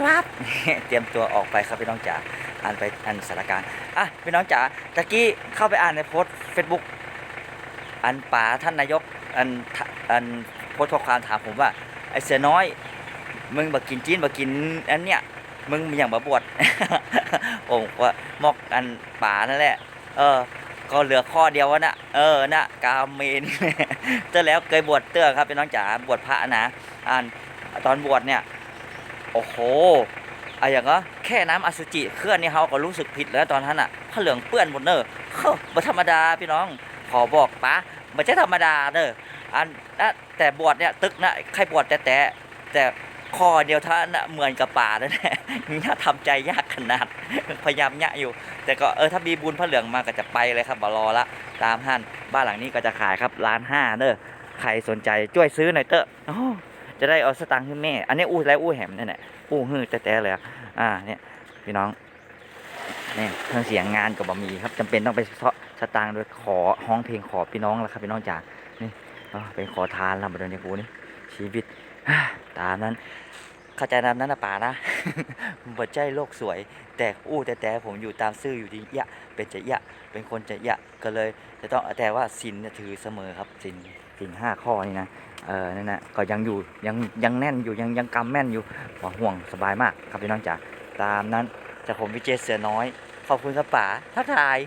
จวบเตรียมตัวออกไปครับพี่น้องจ๋าอ่านไปอันสถานการณ์อะพี่น้องจ๋าตะกี้เข้าไปอ่านในโพสต์เฟซบุ๊กอันป๋าท่านนายกอันอันโพสต์ข้อความถามผมว่าไอเสือน้อยมึงบักกินจีนบักกินอันเนี้ยมึงอย่างมาบวชผมว่ามอกอันป๋านั่นแหละ เออ ก็เหลือข้อเดียววะนะเออนะกาเมนเจอแล้วเคยบวชเตื้อครับพี่น้องจ๋าบวชพระนะอ่านตอนบวชเนี่ย โอ้โหอะอย่างก็แค่น้ำอสุจิเคลื่อนนี่เขาก็รู้สึกผิดแล้วตอนนั้นอะผ้าเหลืองเปื้อนหมดเนอะเฮ้อบ่ธรรมดาพี่น้อง ขอบอกปะมันจะธรรมดาเนอะอันนะแต่บวชเนี่ยตึกนะใครบวชแต่แต่แต่ข้อเดียวเท่านั้นนะเหมือนกับป่านั่นแหละน่าทำใจยากขนาด พยายามยะอยู่ แต่ก็เออถ้ามีบุญพระเหลืองมาก็จะไปเลยครับบารอละ ตามท่านบ้านหลังนี้ก็จะขายครับล้านห้าเนอะใครสนใจช่วยซื้อหน่อยเตอะ จะได้เอาสตังค์ให้แม่ อันนี้อู้ไรอู้แหมเนี่ยแหละอู้ฮือแต่แต่เลยอะอ่าเนี่ยพี่น้องเนี่ยเครื่องเสียงงานกับบะมีครับจำเป็นต้องไปเซาะสตางค์โดยขอห้องเพลงขอพี่น้องแล้วครับพี่น้องจ๋านี่เป็นขอทานลำบากเดินในกูนี่ชีวิตตามนั้น เข้าใจตามนั้นนะป่านะบัดใจโลกสวย แต่อู้แต่แต่ผมอยู่ตามซื่ออยู่ดียะ เป็นจะยะ เป็นคนจะยะก็เลย จะต้องแต่ว่าศีลเนี่ยถือเสมอครับศีลศีลห้าข้อนี่นะเออนั่นนะก็ยังอยู่ยังยังแน่นอยู่ยังยังกำแม่นอยู่บ่ห่วงสบายมากครับพี่น้องจ๋าตามนั้นจากผมวิเจเสือน้อย ขอบคุณครับป๋าทักทาย